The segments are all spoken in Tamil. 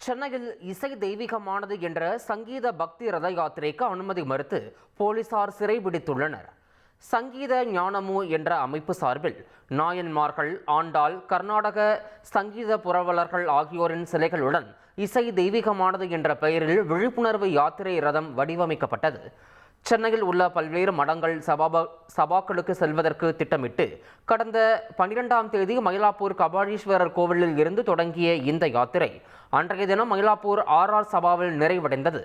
சென்னையில் இசை தெய்வீகமானது என்ற சங்கீத பக்தி ரத யாத்திரைக்கு அனுமதி மறுத்து போலீசார் சிறைபிடித்துள்ளனர் சங்கீத ஞானமு என்ற அமைப்பு சார்பில் நாயன்மார்கள் ஆண்டாள் கர்நாடக சங்கீத புரவலர்கள் ஆகியோரின் சிலைகளுடன் இசை தெய்வீகமானது என்ற பெயரில் விழிப்புணர்வு யாத்திரை ரதம் வடிவமைக்கப்பட்டது. சென்னையில் உள்ள பல்வேறு மடங்கள் சபாப சபாக்களுக்கு செல்வதற்கு திட்டமிட்டு கடந்த பனிரெண்டாம் தேதி மயிலாப்பூர் கபாலீஸ்வரர் கோவிலில் இருந்து தொடங்கிய இந்த யாத்திரை அன்றைய தினம் மயிலாப்பூர் ஆர்ஆர் சபாவில் நிறைவடைந்தது.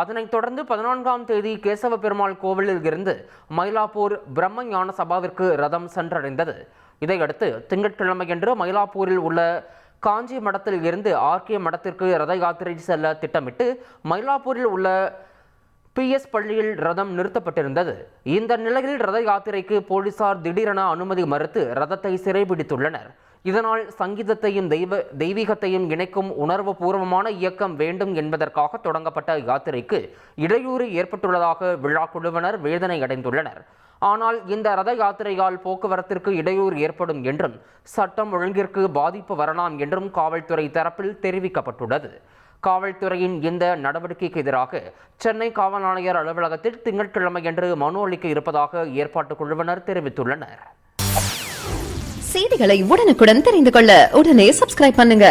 அதனைத் தொடர்ந்து பதினான்காம் தேதி கேசவ பெருமாள் கோவிலில் இருந்து மயிலாப்பூர் பிரம்ம ஞான சபாவிற்கு ரதம் சென்றடைந்தது. இதையடுத்து திங்கட்கிழமையன்று மயிலாப்பூரில் உள்ள காஞ்சி மடத்தில் இருந்து ஆர்கே மடத்திற்கு ரத யாத்திரை செல்ல திட்டமிட்டு மயிலாப்பூரில் உள்ள பிஎஸ் பள்ளியில் ரதம் நிறுத்தப்பட்டிருந்தது. இந்த நிலையில் ரத யாத்திரைக்கு போலீசார் திடீரென அனுமதி மறுத்து ரதத்தை சிறைபிடித்துள்ளனர். இதனால் சங்கீதத்தையும் தெய்வ தெய்வீகத்தையும் இணைக்கும் உணர்வு பூர்வமான இயக்கம் வேண்டும் என்பதற்காக தொடங்கப்பட்ட யாத்திரைக்கு இடையூறு ஏற்பட்டுள்ளதாக விழா குழுவினர் வேதனை அடைந்துள்ளனர் ஆனால் இந்த ரத யாத்திரையால் போக்குவரத்திற்கு இடையூறு ஏற்படும் என்றும் சட்டம் ஒழுங்கிற்கு பாதிப்பு வரலாம் என்றும் காவல்துறை தரப்பில் தெரிவிக்கப்பட்டுள்ளது. காவல்துறையின் இந்த நடவடிக்கைக்கு எதிராக சென்னை காவல் ஆணையர் அலுவலகத்தில் திங்கட்கிழமையன்று மனு அளிக்க இருப்பதாக ஏற்பாட்டு குழுவினர் தெரிவித்துள்ளனர். செய்திகளை உடனுக்குடன் தெரிந்து கொள்ள உடனே சப்ஸ்கிரைப் பண்ணுங்க.